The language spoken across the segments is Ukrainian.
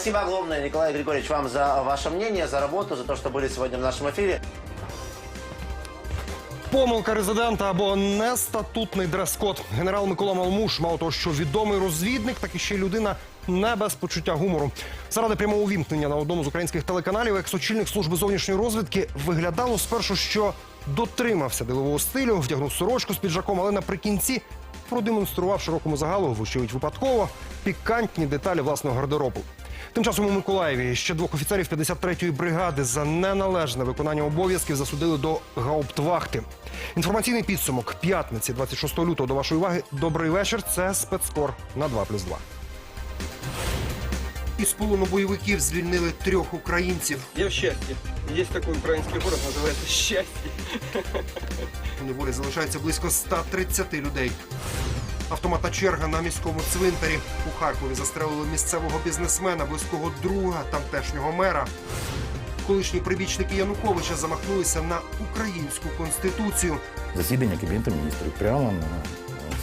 Спасибо огромное, Николай Григорьевич, вам за ваше мнение, за работу, за то, что были сегодня в нашем эфире. Помилка резидента або нестатутний дрес-код. Генерал Микола Малмуш, мало того, що відомий розвідник, так і ще й людина не без почуття гумору. Заради прямого увімкнення на одному з українських телеканалів екс-очільник служби зовнішньої розвідки виглядало спершу, що дотримався ділового стилю, вдягнув сорочку з піджаком, але наприкінці продемонстрував широкому загалу, вочевидь випадково, пікантні деталі власного гардеробу. Тим часом у Миколаєві ще двох офіцерів 53-ї бригади за неналежне виконання обов'язків засудили до гауптвахти. Інформаційний підсумок п'ятниці, 26 лютого. До вашої уваги. Добрий вечір. Це спецкор на 2+,2. Із полону бойовиків звільнили трьох українців. Я в счастье. Есть такой украинский город, называется Счастье. У неволі залишається близько 130 людей. Автоматна черга на міському цвинтарі. У Харкові застрелили місцевого бізнесмена, близького друга тамтешнього мера. Колишні прибічники Януковича замахнулися на українську конституцію. Засідання Кабінету міністрів прямо на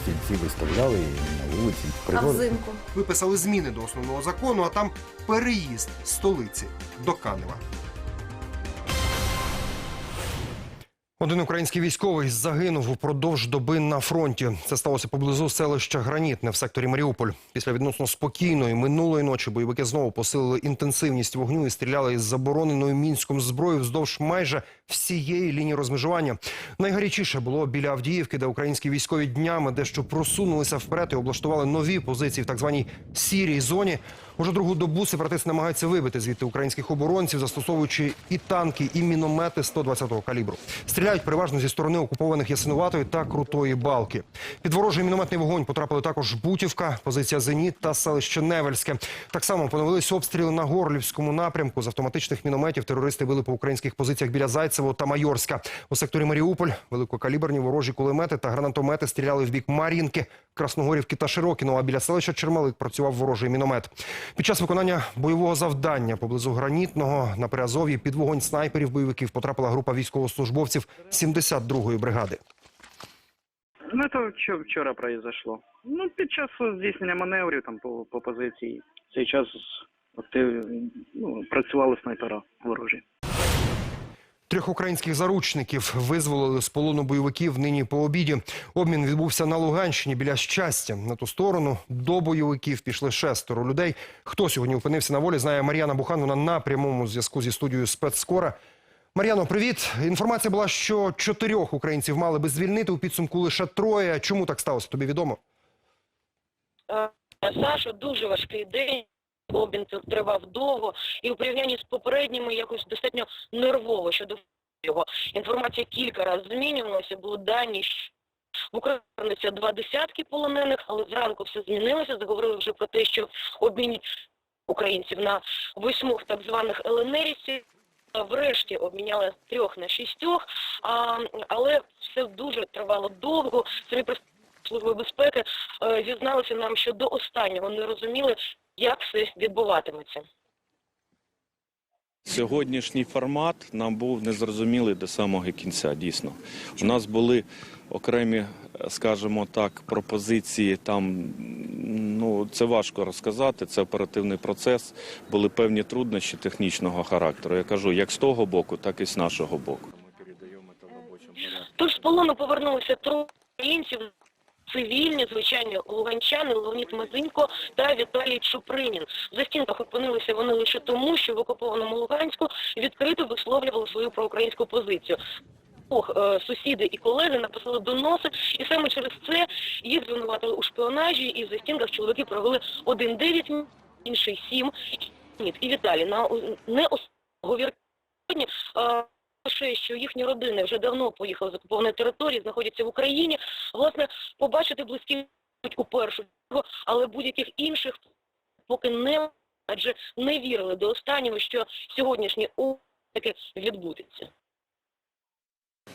стільці виставляли і на вулиці. А взимку? Виписали зміни до основного закону, а там переїзд столиці до Канева. Один український військовий загинув упродовж доби на фронті. Це сталося поблизу селища Гранітне в секторі Маріуполь. Після відносно спокійної минулої ночі бойовики знову посилили інтенсивність вогню і стріляли із забороненою мінськом зброєю вздовж майже всієї лінії розмежування. Найгарячіше було біля Авдіївки, де українські військові днями дещо просунулися вперед і облаштували нові позиції в так званій сірій зоні. Уже другу добу сепаратисти намагаються вибити звідти українських оборонців, застосовуючи і танки, і міномети 120-го калібру. Стріляють переважно зі сторони окупованих Ясинуватої та Крутої Балки. Під ворожий мінометний вогонь потрапили також Бутівка, позиція Зеніт та селище Невельське. Так само поновились обстріли на Горлівському напрямку. З автоматичних мінометів терористи били по українських позиціях біля Зайцево та Майорська. У секторі Маріуполь великокаліберні ворожі кулемети та гранатомети стріляли в бік Мар'їнки, Красногорівки та Широкіного. А біля селища Чермалик працював ворожий міномет. Під час виконання бойового завдання поблизу гранітного на Приазов'ї під вогонь снайперів бойовиків потрапила група військовослужбовців 72-ї бригади. Ну, це що вчора произошло. Ну, під час здійснення маневрів там по, по позиції. Цей час актив, ну, працювали снайпера ворожі. Трьох українських заручників визволили з полону бойовиків нині по обіді. Обмін відбувся на Луганщині біля щастя. На ту сторону до бойовиків пішли шестеро людей. Хто сьогодні опинився на волі, знає Мар'яна Бухан. Вона на прямому зв'язку зі студією спецскора. Мар'яно, привіт. Інформація була, що чотирьох українців мали би звільнити у підсумку лише троє. Чому так сталося? Тобі відомо? Е, Саша, дуже важкий день. Обмін тривав довго, і у порівнянні з попередніми якось достатньо нервово щодо його. Інформація кілька разів змінювалася, були дані, що в Україні два десятки полонених, але зранку все змінилося. Заговорили вже про те, що обмінять українців на восьмох так званих ЛНРівців. Врешті обміняли трьох на шістьох, а, але все дуже тривало довго. Самі Служби безпеки е, зізналися нам, що до останнього не розуміли, як все відбуватиметься. Сьогоднішній формат нам був незрозумілий до самого кінця. Дійсно, у нас були окремі, скажімо так, пропозиції. Там ну це важко розказати. Це оперативний процес. Були певні труднощі технічного характеру. Я кажу, як з того боку, так і з нашого боку. Тож з полону повернулися троє українців, цивільні, звичайні луганчани, Леонід Мазинько та Віталій Чупринін. В застінках опинилися вони лише тому, що в окупованому Луганську відкрито висловлювали свою проукраїнську позицію. Е, сусіди і колеги написали доноси, і саме через це їх звинуватили у шпіонажі, і в застінках чоловіки провели один дев'ять, інший сім. І Віталій на не говір сьогодні. е, Лише що їхні родини вже давно поїхали з окупованої території, знаходяться в Україні. Власне, побачити близьких у першу чергу, але будь-яких інших поки не адже не вірили до останнього, що сьогоднішній таки відбудеться.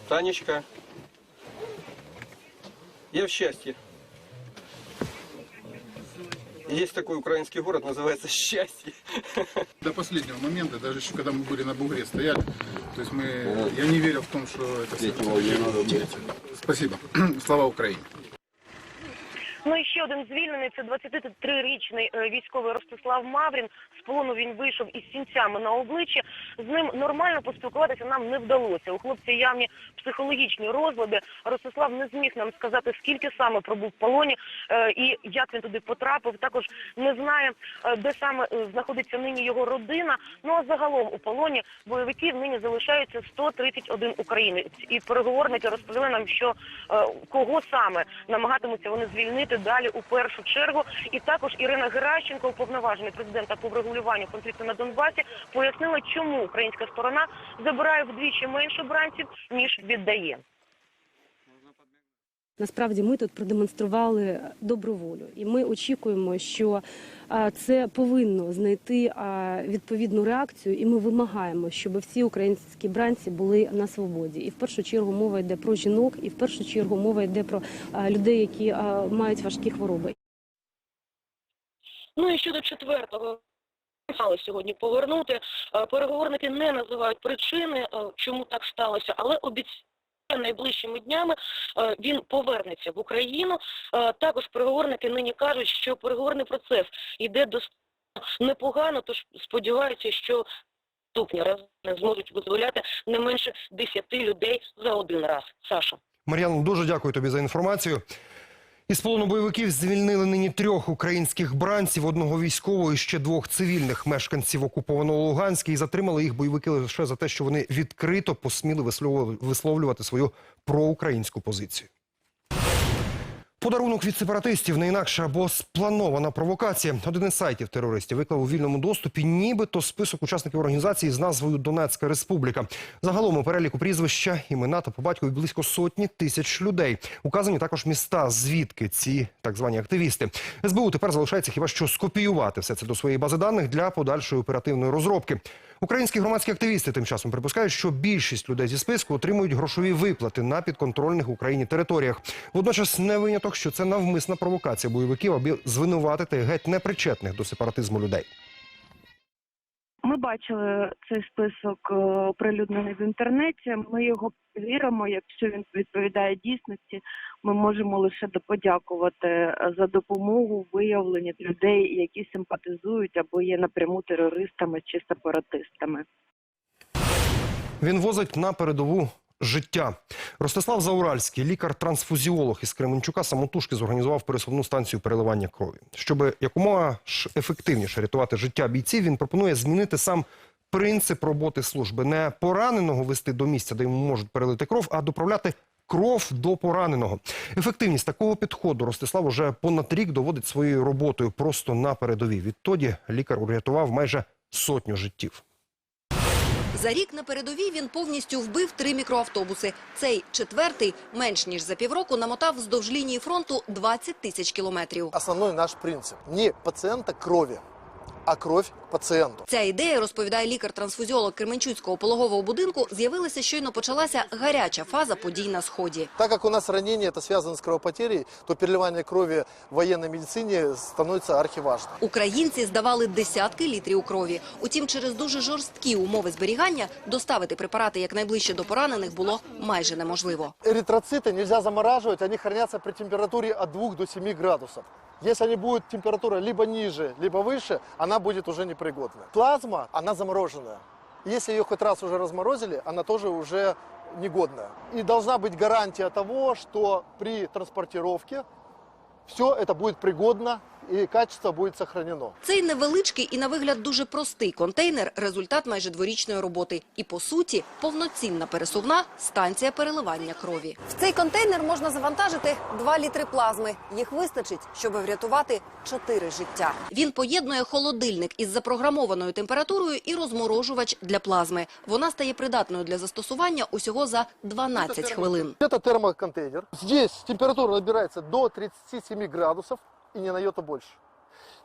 Танечка, я в счастье. Есть такой украинский город, называется Счастье. До последнего момента, даже еще когда мы были на бугре стояли, то есть мы, я не верил в том, что это все Спасибо. Слава Украине. Ну і ще один звільнений це 23-річний е, військовий Ростислав Маврін. З полону він вийшов із сінцями на обличчі. З ним нормально поспілкуватися нам не вдалося. У хлопця явні психологічні розлади. Ростислав не зміг нам сказати, скільки саме пробув в полоні е, і як він туди потрапив. Також не знає, е, де саме знаходиться нині його родина. Ну а загалом у полоні бойовиків нині залишається 131 українець. І переговорники розповіли нам, що кого саме намагатимуться вони звільнити далі у першу чергу. І також Ірина Геращенко, уповноважений президента по врегулюванню конфлікту на Донбасі, пояснила, чому українська сторона забирає вдвічі менше бранців ніж віддає. Насправді ми тут продемонстрували добру волю, і ми очікуємо, що це повинно знайти відповідну реакцію, і ми вимагаємо, щоб всі українські бранці були на свободі. І в першу чергу мова йде про жінок, і в першу чергу мова йде про людей, які мають важкі хвороби. Ну і щодо четвертого. Мали сьогодні повернути. Е, Переговорники не називають причини, е, чому так сталося, але обіцяють найближчими днями е, він повернеться в Україну. Е, Також переговорники нині кажуть, що переговорний процес йде достатньо непогано, тож сподіваються, що наступні рази не зможуть визволяти не менше 10 людей за один раз. Саша. Мар'яно, дуже дякую тобі за інформацію. Із полону бойовиків звільнили нині трьох українських бранців, одного військового і ще двох цивільних мешканців окупованого Луганська. І затримали їх бойовики лише за те, що вони відкрито посміли висловлювати- свою проукраїнську позицію. Подарунок від сепаратистів не інакше або спланована провокація. Один із сайтів терористів виклав у вільному доступі нібито список учасників організації з назвою Донецька Республіка. Загалом у переліку прізвища, імена та по батькові близько сотні тисяч людей. Указані також міста, звідки ці так звані активісти. СБУ тепер залишається хіба що скопіювати все це до своєї бази даних для подальшої оперативної розробки. Українські громадські активісти тим часом припускають, що більшість людей зі списку отримують грошові виплати на підконтрольних Україні територіях. Водночас не виняток, що це навмисна провокація бойовиків, аби звинуватити геть непричетних до сепаратизму людей. Ми бачили цей список е, оприлюднений в інтернеті. Ми його перевіримо. Якщо він відповідає дійсності, ми можемо лише подякувати е, за допомогу виявлення людей, які симпатизують або є напряму терористами чи сепаратистами. Він возить на передову життя. Ростислав Зауральський, лікар-трансфузіолог із Кременчука, самотужки зорганізував пересувну станцію переливання крові. Щоб якомога ефективніше рятувати життя бійців, він пропонує змінити сам принцип роботи служби. Не пораненого вести до місця, де йому можуть перелити кров, а доправляти кров до пораненого. Ефективність такого підходу Ростислав уже понад рік доводить своєю роботою просто на передовій. Відтоді лікар урятував майже сотню життів. За рік на передовій він повністю вбив три мікроавтобуси. Цей четвертий менш ніж за півроку намотав вздовж лінії фронту 20 тисяч кілометрів. Основний наш принцип – не пацієнта крови, а кровь пациенту. Ця ідея, розповідає лікар-трансфузіолог Кременчуцького пологового будинку, з'явилася щойно почалася гаряча фаза подій на сході. Так как у нас ранение это связано с кровопотерей, то переливание крови в военной медицине становится архиважным. Українці здавали десятки літрів крові. Утім, через дуже жорсткі умови зберігання доставити препарати якнайближче до поранених було майже неможливо. Эритроциты нельзя замораживать, они хранятся при температуре от 2 до 7 градусов. Если они будут температура либо ниже, либо выше, она будет уже непригодна. Плазма, она замороженная. Если ее хоть раз уже разморозили, она тоже уже негодная. И должна быть гарантия того, что при транспортировке все это будет пригодно и качество будет сохранено. Цей невеличкий і на вигляд дуже простий контейнер – результат майже дворічної роботи. І, по суті, повноцінна пересувна станція переливання крові. В цей контейнер можна завантажити 2 літри плазми. Їх вистачить, щоб врятувати 4 життя. Він поєднує холодильник із запрограмованою температурою і розморожувач для плазми. Вона стає придатною для застосування усього за 12 хвилин. Это термоконтейнер. Здесь температура набирается до 37 градусов и не на йоту больше.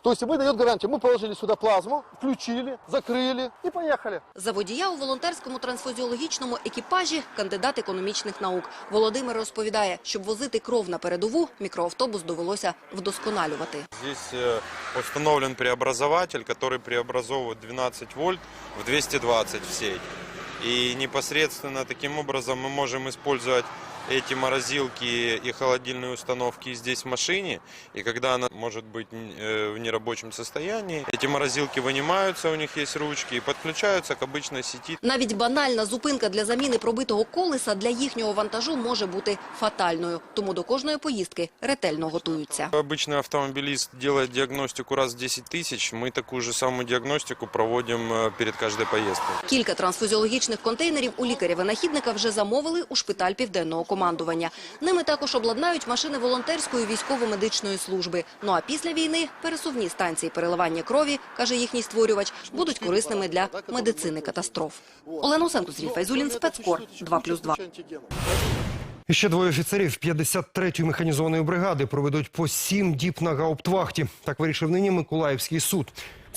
То есть мы дает гарантию. Мы положили сюда плазму, включили, закрыли и поехали. За водія у волонтерському трансфузіологічному екіпажі кандидат економічних наук. Володимир розповідає, щоб возити кров на передову, мікроавтобус довелося вдосконалювати. Здесь э, установлен преобразователь, который преобразовывает 12 вольт в 220 в сеть. И непосредственно таким образом мы можем использовать эти морозилки и холодильные установки здесь в машине, и когда она может быть э, в нерабочем состоянии, эти морозилки вынимаются, у них есть ручки, и подключаются к обычной сети. Навіть банальна зупинка для заміни пробитого колеса для їхнього вантажу може бути фатальною. Тому до кожної поїздки ретельно готуються. Обычный автомобилист делает диагностику раз в 10 тысяч, мы такую же самую диагностику проводим э, перед каждой поездкой. Кілька трансфузіологічних контейнерів у лікаря-винахідника вже замовили у шпиталь південного командування. Ними також обладнають машини волонтерської військово-медичної служби. Ну а після війни пересувні станції переливання крові, каже їхній створювач, будуть корисними для медицини катастроф. Олена Усенко, Сергій Файзулін, спецкор 2+,2. І ще двоє офіцерів 53-ї механізованої бригади проведуть по сім діб на гауптвахті. Так вирішив нині Миколаївський суд.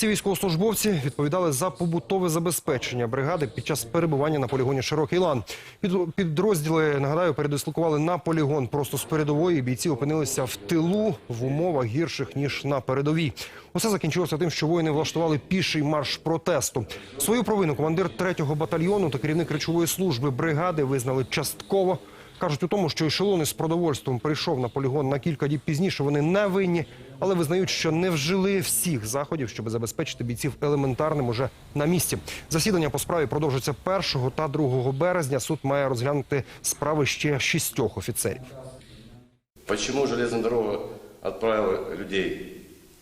Ці військовослужбовці відповідали за побутове забезпечення бригади під час перебування на полігоні Широкий лан. Під- Підрозділи, нагадаю, передислокували на полігон просто з передової. Бійці опинилися в тилу в умовах гірших ніж на передовій. Усе закінчилося тим, що воїни влаштували піший марш протесту. Свою провину командир 3-го батальйону та керівник речової служби бригади визнали частково. Кажуть у тому, що ешелон із продовольством прийшов на полігон на кілька діб пізніше. Вони не винні, але визнають, що не вжили всіх заходів, щоб забезпечити бійців елементарним уже на місці. Засідання по справі продовжиться 1 та 2 березня. Суд має розглянути справи ще шістьох офіцерів. Почему железная дорога отправила людей,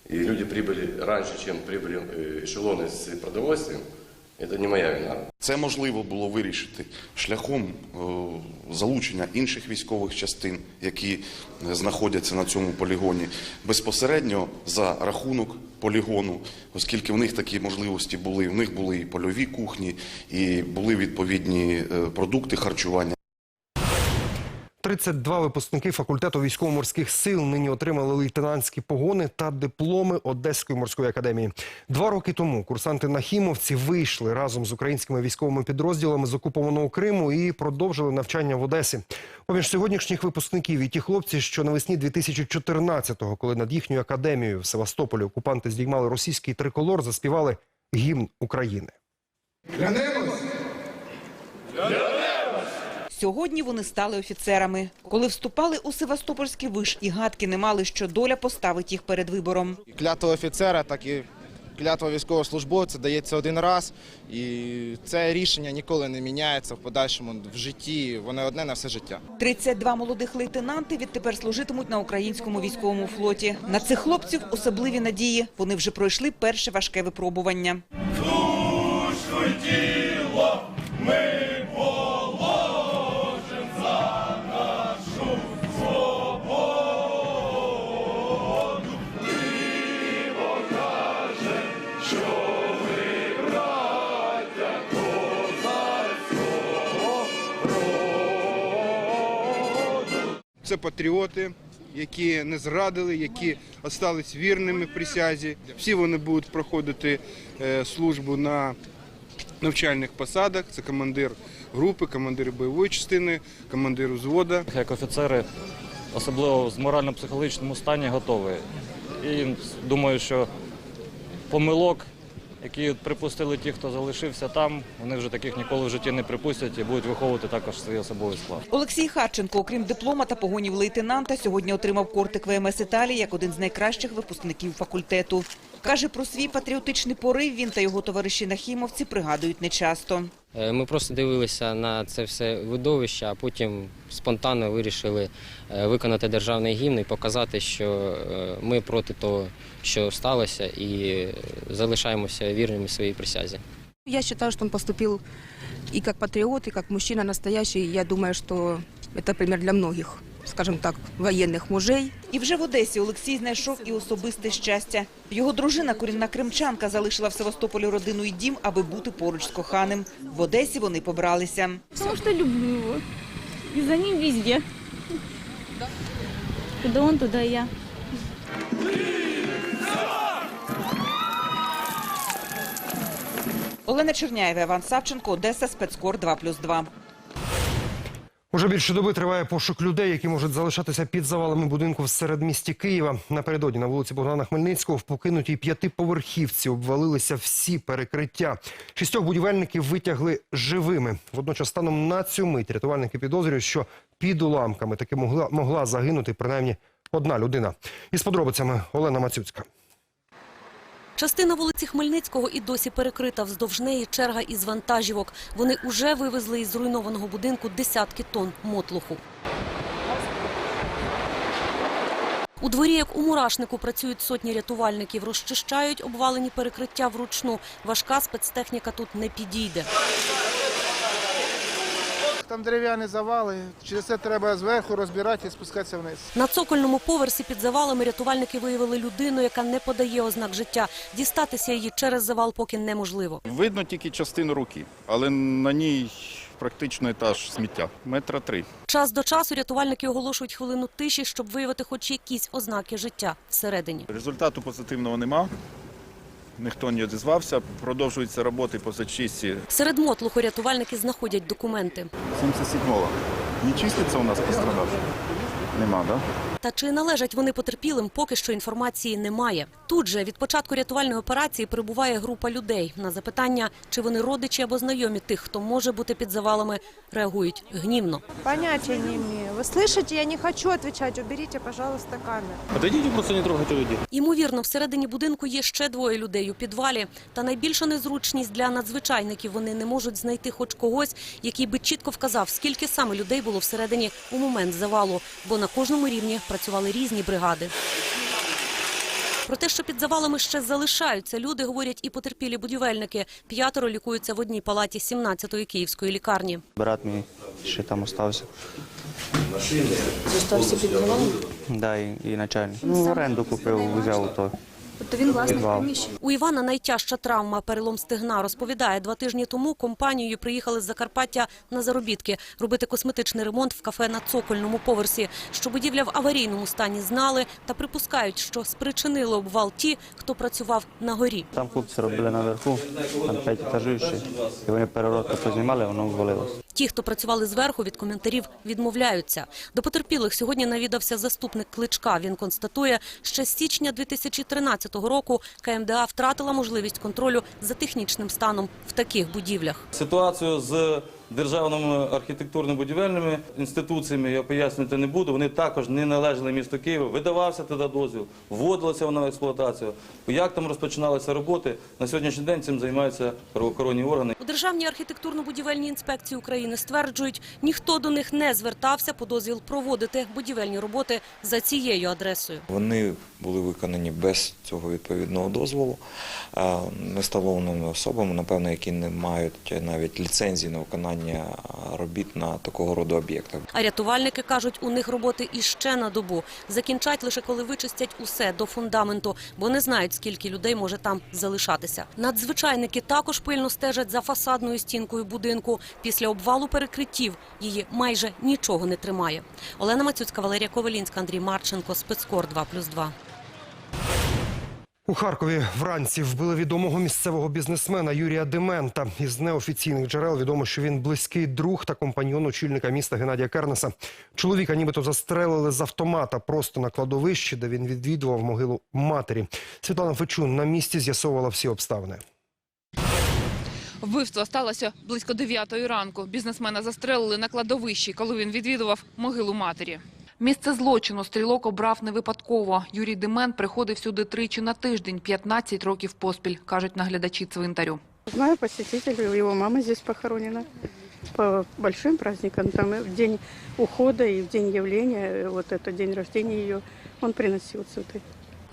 и люди прибыли раньше, чем прибыли э, эшелоны с продовольствием, это не моя вина. Це можливо було вирішити шляхом е, залучення інших військових частин, які знаходяться на цьому полігоні, безпосередньо за рахунок полігону, оскільки в них такі можливості були. В них були і польові кухні, і були відповідні е, продукти харчування. 32 випускники факультету військово-морських сил нині отримали лейтенантські погони та дипломи Одеської морської академії. Два роки тому курсанти нахімовці вийшли разом з українськими військовими підрозділами з окупованого Криму і продовжили навчання в Одесі. Поміж сьогоднішніх випускників і ті хлопці, що навесні 2014-го, коли над їхньою академією в Севастополі окупанти здіймали російський триколор, заспівали гімн України. Сьогодні вони стали офіцерами. Коли вступали у Севастопольський виш і гадки не мали, що доля поставить їх перед вибором. Клятва офіцера, так і клятва військовослужбовця дається один раз, і це рішення ніколи не міняється в подальшому в житті. Воно одне на все життя. 32 молодих лейтенанти відтепер служитимуть на українському військовому флоті. На цих хлопців особливі надії. Вони вже пройшли перше важке випробування. Це патріоти, які не зрадили, які остались вірними присязі. Всі вони будуть проходити е, службу на навчальних посадах. Це командир групи, командир бойової частини, командир взвода. Як офіцери, особливо в морально-психологічному стані, готові. І думаю, що помилок, які припустили ті, хто залишився там, вони вже таких ніколи в житті не припустять і будуть виховувати також свій особовий склад. Олексій Харченко, окрім диплома та погонів лейтенанта, сьогодні отримав кортик ВМС Італії як один з найкращих випускників факультету. Каже, про свій патріотичний порив він та його товариші нахімовці пригадують нечасто. Е, Ми просто дивилися на це все видовище, а потім спонтанно вирішили е, виконати державний гімн і показати, що е, ми проти того, що сталося, і залишаємося вірними своїй присязі. Я вважаю, що він поступив і як патріот, і як мужчина настоящий. Я думаю, що це примір для многих, скажем так, военных мужей. І вже в Одесі Олексій знайшов і особисте щастя. Його дружина, корінна кримчанка, залишила в Севастополі родину і дім, аби бути поруч з коханим. В Одесі вони побралися. Потому что люблю его. И за ним везде. Куда он, туда и я. Олена Черняєва, Іван Савченко, Одеса, спецкор 2+,2. Уже більше доби триває пошук людей, які можуть залишатися під завалами будинку в середмісті Києва. Напередодні на вулиці Богдана Хмельницького в покинутій п'ятиповерхівці обвалилися всі перекриття. Шістьох будівельників витягли живими. Водночас, станом на цю мить рятувальники підозрюють, що під уламками таки могла, могла загинути принаймні одна людина. Із подробицями Олена Мацюцька. Частина вулиці Хмельницького і досі перекрита. Вздовж неї черга із вантажівок. Вони уже вивезли із зруйнованого будинку десятки тонн мотлуху. У дворі, як у мурашнику, працюють сотні рятувальників. Розчищають обвалені перекриття вручну. Важка спецтехніка тут не підійде. Там дерев'яні завали, через це треба зверху розбирати і спускатися вниз. На цокольному поверсі під завалами рятувальники виявили людину, яка не подає ознак життя. Дістатися її через завал поки неможливо. Видно тільки частину руки, але на ній практично етаж сміття. Метра три. Час до часу рятувальники оголошують хвилину тиші, щоб виявити хоч якісь ознаки життя всередині. Результату позитивного нема. Ніхто не одізвався. Продовжуються роботи по зачистці. Серед мотлуху рятувальники знаходять документи. 77 Не чиститься у нас пострадавших? Нема, так? Да? Та чи належать вони потерпілим, поки що інформації немає. Тут же від початку рятувальної операції прибуває група людей. На запитання, чи вони родичі або знайомі тих, хто може бути під завалами, реагують гнівно. Понятия не имею. Вы слышите, я не хочу отвечать. Уберите, пожалуйста, камеру. Подойдите, просто не трогайте людей. Ймовірно, всередині будинку є ще двоє людей у підвалі. Та найбільша незручність для надзвичайників вони не можуть знайти хоч когось, який би чітко вказав, скільки саме людей було всередині у момент завалу, бо на кожному рівні працювали різні бригади. Про те, що під завалами ще залишаються люди, говорять і потерпілі будівельники. П'ятеро лікуються в одній палаті 17-ї київської лікарні. Брат мій ще там остався. Зостався під завалом? Да, і, і начальник. Ну, оренду купив, взяв то. Тобто він власник приміщення? У Івана найтяжча травма – перелом стегна. Розповідає, два тижні тому компанією приїхали з Закарпаття на заробітки робити косметичний ремонт в кафе на цокольному поверсі. Що будівля в аварійному стані знали та припускають, що спричинили обвал ті, хто працював на горі. Там хлопці робили наверху, там п'ять етажів ще. І вони перегородку познімали, воно ввалилося. Ті, хто працювали зверху, від коментарів відмовляються. До потерпілих сьогодні навідався заступник Кличка. Він констатує, що з січня 2013 року КМДА втратила можливість контролю за технічним станом в таких будівлях. Ситуацію з державними архітектурно-будівельними інституціями я пояснювати не буду. Вони також не належали місту Києва. Видавався туди дозвіл, вводилося воно в експлуатацію. Як там розпочиналися роботи, на сьогоднішній день цим займаються правоохоронні органи. У Державній архітектурно-будівельній інспекції України стверджують, ніхто до них не звертався по дозвіл проводити будівельні роботи за цією адресою. Вони були виконані без цього відповідного дозволу а, невстановленими особами, напевно, які не мають навіть ліцензії на виконання робіт на такого роду об'єктах. А рятувальники кажуть, у них роботи іще на добу. Закінчать лише коли вичистять усе до фундаменту, бо не знають, скільки людей може там залишатися. Надзвичайники також пильно стежать за фасадною стінкою будинку. Після обвалу перекриттів її майже нічого не тримає. Олена Мацюцька, Валерія Ковалінська, Андрій Марченко, Спецкор 2+,2. У Харкові вранці вбили відомого місцевого бізнесмена Юрія Демента. Із неофіційних джерел відомо, що він близький друг та компаньон очільника міста Геннадія Кернеса. Чоловіка нібито застрелили з автомата просто на кладовищі, де він відвідував могилу матері. Світлана Фечун на місці з'ясовувала всі обставини. Вбивство сталося близько 9 ранку. Бізнесмена застрелили на кладовищі, коли він відвідував могилу матері. Місце злочину стрілок обрав не випадково. Юрій Демент приходив сюди тричі на тиждень, 15 років поспіль, кажуть наглядачі цвинтарю. Знаю посетителей, его мама здесь похоронена. По большим праздникам, там в день ухода и в день явления, вот это день рождения ее, он приносил цветы.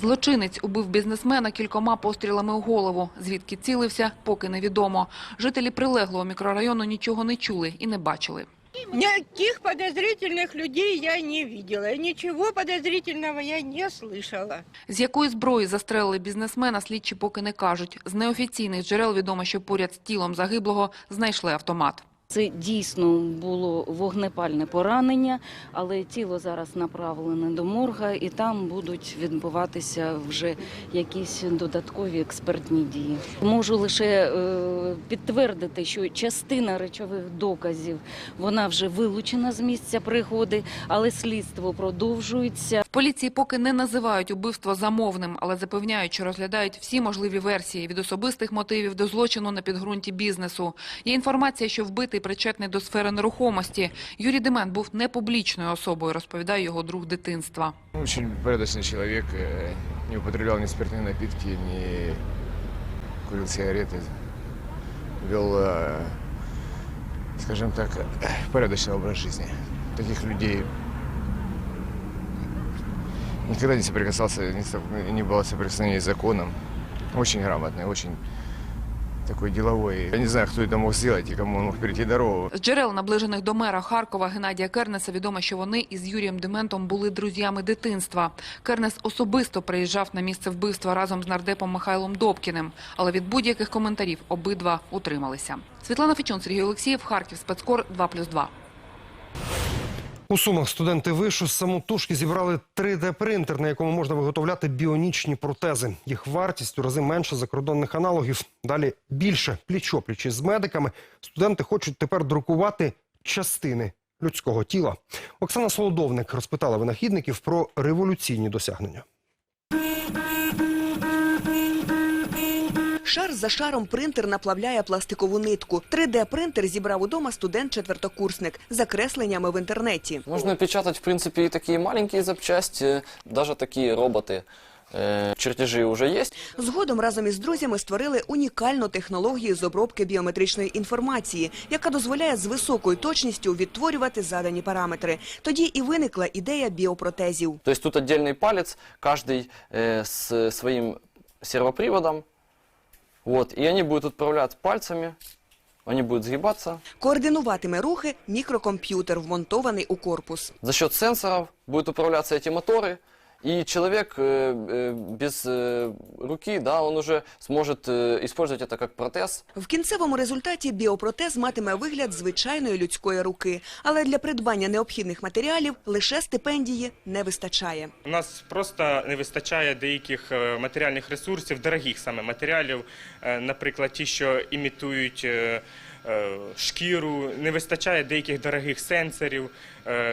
Злочинець убив бізнесмена кількома пострілами у голову. Звідки цілився, поки невідомо. Жителі прилеглого мікрорайону нічого не чули і не бачили. Никаких подозрительных людей я не видела. Ничего подозрительного я не слышала. З якої зброї застрелили бізнесмена, слідчі поки не кажуть. З неофіційних джерел відомо, що поряд з тілом загиблого знайшли автомат. Це дійсно було вогнепальне поранення, але тіло зараз направлене до морга, і там будуть відбуватися вже якісь додаткові експертні дії. Можу лише е, підтвердити, що частина речових доказів вона вже вилучена з місця пригоди, але слідство продовжується. В поліції поки не називають убивство замовним, але запевняють, що розглядають всі можливі версії від особистих мотивів до злочину на підґрунті бізнесу. Є інформація, що вбитий причетний до сфери нерухомості. Юрій Демент був непублічною особою, розповідає його друг дитинства. Очень порядочный человек, э, не употреблял ни спиртные напитки, ни курил сигареты, вел, э, скажем так, э, порядочный образ жизни. Таких людей никогда не соприкасался, не, со- не было соприкосновения с законом. Очень грамотный, очень такой деловой. Я не знаю, кто это мог сделать и кому он мог перейти дорогу. З джерел, наближених до мера Харкова Геннадія Кернеса, відомо, що вони із Юрієм Дементом були друзями дитинства. Кернес особисто приїжджав на місце вбивства разом з нардепом Михайлом Добкіним, але від будь-яких коментарів обидва утрималися. Світлана Фечун, Сергій Олексієв, Харків, спецкор 2+,2. У Сумах студенти вишу самотужки зібрали 3D-принтер, на якому можна виготовляти біонічні протези. Їх вартість у рази менше закордонних аналогів. Далі більше плічоплічі з медиками. Студенти хочуть тепер друкувати частини людського тіла. Оксана Солодовник розпитала винахідників про революційні досягнення. Шар за шаром принтер наплавляє пластикову нитку. 3D-принтер зібрав удома студент-четвертокурсник за кресленнями в інтернеті. Можно печатать, в принципе, и такие маленькие запчасти, даже такие роботы. Э, Чертежи уже есть. Згодом разом із друзями створили унікальну технологію з обробки біометричної інформації, яка дозволяє з високою точністю відтворювати задані параметри. Тоді і виникла ідея біопротезів. То есть тут отдельный палец, каждый э, с своим сервоприводом. Вот, и они будут управлять пальцами, они будут сгибаться. Координуватиме рухи мікрокомп'ютер, вмонтований у корпус. За счет сенсоров будут управляться эти моторы, и человек э, э, без э, руки, да, он уже сможет э, использовать это как протез. В кінцевому результаті біопротез матиме вигляд звичайної людської руки, але для придбання необхідних матеріалів лише стипендії не вистачає. У нас просто не вистачає деяких е, матеріальних ресурсів, дорогих саме матеріалів, е, наприклад, ті, що імітують е, е, шкіру, не вистачає деяких дорогих сенсорів, е,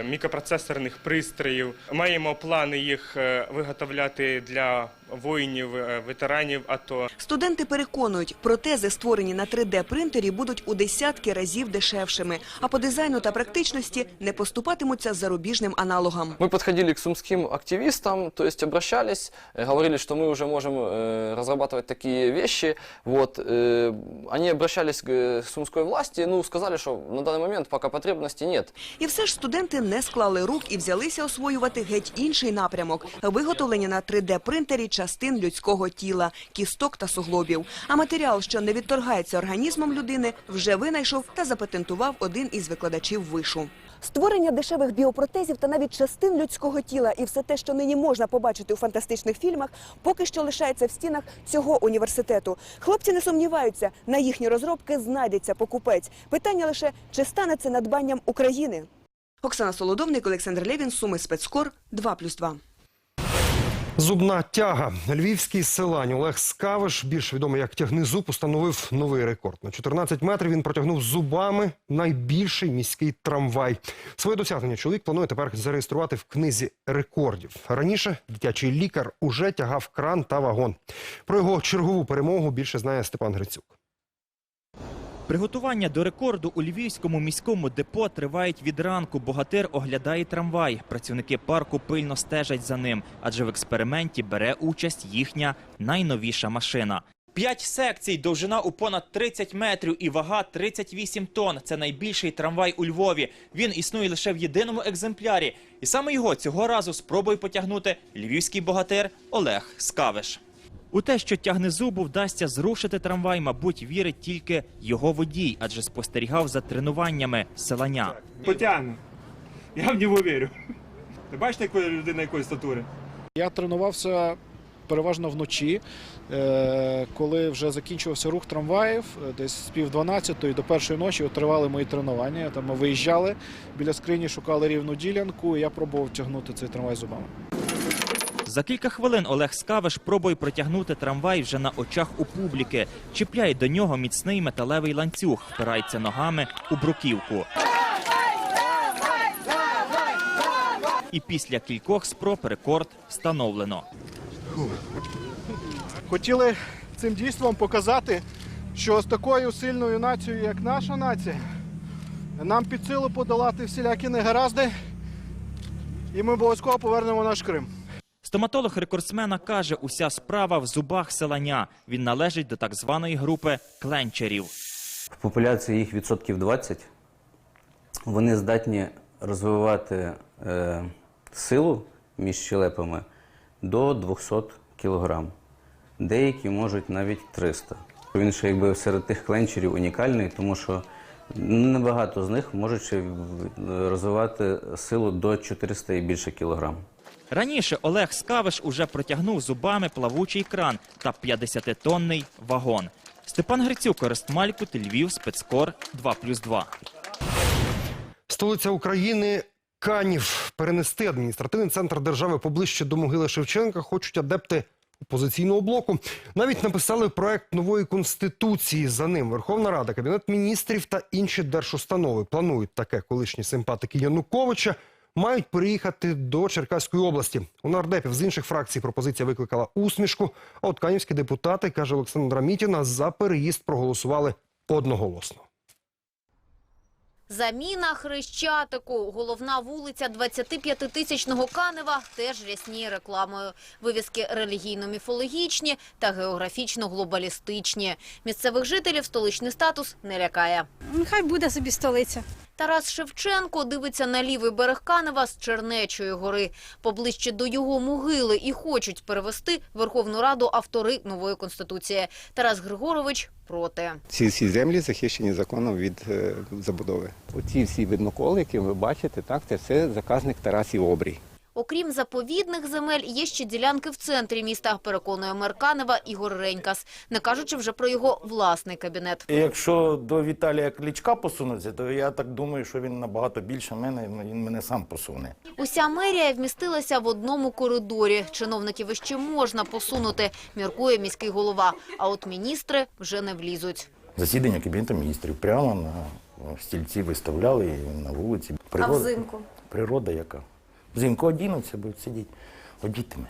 мікропроцесорних пристроїв. Маємо плани їх е, виготовляти для воїнів, е, ветеранів АТО. Студенти переконують, протези, створені на 3D-принтері, будуть у десятки разів дешевшими, а по дизайну та практичності не поступатимуться зарубіжним аналогам. Мы подходили к сумским активистам, то есть обращались, э, говорили, что мы уже можем э, разрабатывать такие вещи. Вот, э, они обращались к э, сумской власти, ну, сказали, что на данный момент пока потребности нет. І все ж студенти не склали рук і взялися освоювати геть інший напрямок – виготовлення на 3D-принтері частин людського тіла, кісток та суглобів. А матеріал, що не відторгається організмом людини, вже винайшов та запатентував один із викладачів вишу. Створення дешевих біопротезів та навіть частин людського тіла і все те, що нині можна побачити у фантастичних фільмах, поки що лишається в стінах цього університету. Хлопці не сумніваються, на їхні розробки знайдеться покупець. Питання лише, чи стане це надбанням України? Оксана Солодовник, Олександр Левін, Суми Спецкор, 2+,2. Зубна тяга. Львівський селань Олег Скавиш, більш відомий як тягнизуб, установив новий рекорд. На 14 метрів він протягнув зубами найбільший міський трамвай. Своє досягнення чоловік планує тепер зареєструвати в книзі рекордів. Раніше дитячий лікар уже тягав кран та вагон. Про його чергову перемогу більше знає Степан Грицюк. Приготування до рекорду у львівському міському депо тривають від ранку. Богатир оглядає трамвай. Працівники парку пильно стежать за ним, адже в експерименті бере участь їхня найновіша машина. П'ять секцій, довжина у понад 30 метрів і вага 38 тонн. Це найбільший трамвай у Львові. Він існує лише в єдиному екземплярі. І саме його цього разу спробує потягнути львівський богатир Олег Скавиш. У те, що тягнезубу вдасться зрушити трамвай, мабуть, вірить тільки його водій, адже спостерігав за тренуваннями селаня. Потягну. Я в нього вірю. Ви бачите, якої людина якої статури? Я тренувався переважно вночі, е, коли вже закінчувався рух трамваїв, е, десь з пів дванадцятої до першої ночі от тривали мої тренування. Там ми виїжджали біля скрині, шукали рівну ділянку. і Я пробував тягнути цей трамвай зубами. За кілька хвилин Олег Скавиш пробує протягнути трамвай вже на очах у публіки. Чіпляє до нього міцний металевий ланцюг, впирається ногами у бруківку. І після кількох спроб рекорд встановлено. Хотіли цим дійством показати, що з такою сильною нацією, як наша нація, нам під силу подолати всілякі негаразди, і ми обов'язково повернемо наш Крим. Стоматолог рекордсмена каже, уся справа в зубах селаня. Він належить до так званої групи кленчерів. В популяції їх відсотків 20. Вони здатні розвивати е, силу між щелепами до 200 кг. Деякі можуть навіть 300. Він ще якби серед тих кленчерів унікальний, тому що небагато з них можуть ще розвивати силу до 400 і більше кілограм. Раніше Олег Скавиш уже протягнув зубами плавучий кран та 50-тонний вагон. Степан Грицюк, Орест Малькут, Львів, спецкор 2+,2. Столиця України Канів перенести адміністративний центр держави поближче до могили Шевченка хочуть адепти опозиційного блоку. Навіть написали проект нової конституції. За ним Верховна Рада, Кабінет міністрів та інші держустанови планують таке колишні симпатики Януковича. Мають переїхати до Черкаської області. У нардепів з інших фракцій пропозиція викликала усмішку. А от канівські депутати, каже Олександра Мітіна, за переїзд проголосували одноголосно. Заміна Хрещатику. Головна вулиця 25-тисячного Канева теж рясніє рекламою. Вивіски релігійно-міфологічні та географічно-глобалістичні. Місцевих жителів столичний статус не лякає. Хай буде собі столиця. Тарас Шевченко дивиться на лівий берег Канева з Чернечої гори. Поближче до його могили і хочуть перевести Верховну Раду автори нової конституції. Тарас Григорович проти. Ці всі землі захищені законом від е, забудови. Оці всі видноколи, які ви бачите, так це все заказник Тарасів Обрій. Окрім заповідних земель, є ще ділянки в центрі міста, переконує мер Канева Ігор Ренькас, не кажучи вже про його власний кабінет. Якщо до Віталія Кличка посунуться, то я так думаю, що він набагато більше мене, він мене сам посуне. Уся мерія вмістилася в одному коридорі. Чиновників іще можна посунути, міркує міський голова. А от міністри вже не влізуть. Засідання Кабінету міністрів прямо на стільці виставляли і на вулиці. Природа яка? Взимку одінуться, будуть сидіти. Одітиме.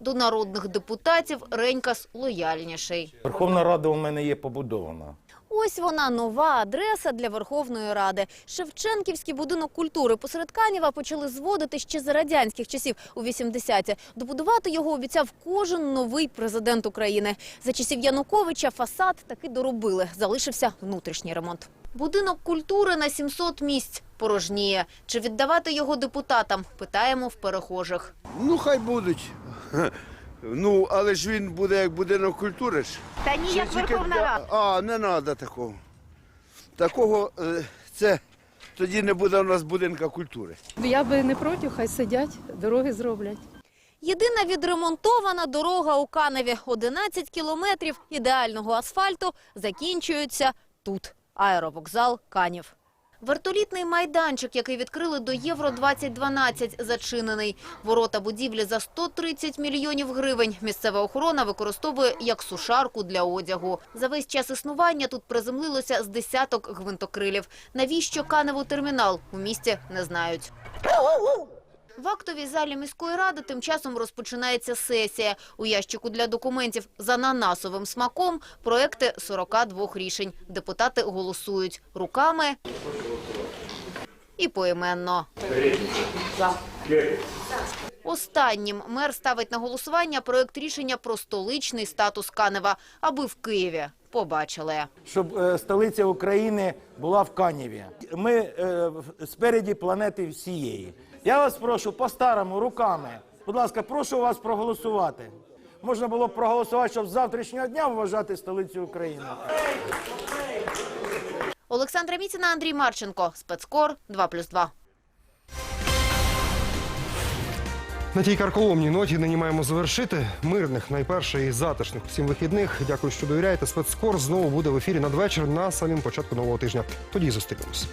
До народних депутатів Ренькас лояльніший. Верховна Рада у мене є побудована. Ось вона нова адреса для Верховної Ради. Шевченківський будинок культури посеред Канєва почали зводити ще за радянських часів у 80-ті. Добудувати його обіцяв кожен новий президент України. За часів Януковича фасад таки доробили. Залишився внутрішній ремонт. Будинок культури на 700 місць порожніє. Чи віддавати його депутатам? Питаємо в перехожих. Ну, хай будуть. Ну, але ж він буде як будинок культури ж. Та ні, Чи як тільки Верховна Рада. А, не треба такого. Такого е, це тоді не буде у нас будинка культури. Я би не проти, хай сидять, дороги зроблять. Єдина відремонтована дорога у Каневі 11 кілометрів ідеального асфальту закінчується тут. Аеровокзал Канів. Вертолітний майданчик, який відкрили до Євро 2012, зачинений. Ворота будівлі за 130 мільйонів гривень. Місцева охорона використовує як сушарку для одягу. За весь час існування тут приземлилося з десяток гвинтокрилів. Навіщо Каневу термінал у місті не знають. В актовій залі міської ради тим часом розпочинається сесія. У ящику для документів з ананасовим смаком проекти 42 рішень. Депутати голосують руками і поіменно. Останнім мер ставить на голосування проект рішення про столичний статус Канева, аби в Києві побачили. Щоб е, столиця України була в Канєві. Ми е, спереді планети всієї. Я вас прошу по-старому, руками. Будь ласка, прошу вас проголосувати. Можна було б проголосувати, щоб з завтрашнього дня вважати столицю України. Олександра Міціна, Андрій Марченко. Спецкор 2+,2. На тій карколомній ноті нині маємо завершити. Мирних, найперше і затишних всім вихідних. Дякую, що довіряєте. Спецкор знову буде в ефірі надвечір на самім початку нового тижня. Тоді зустрінемось.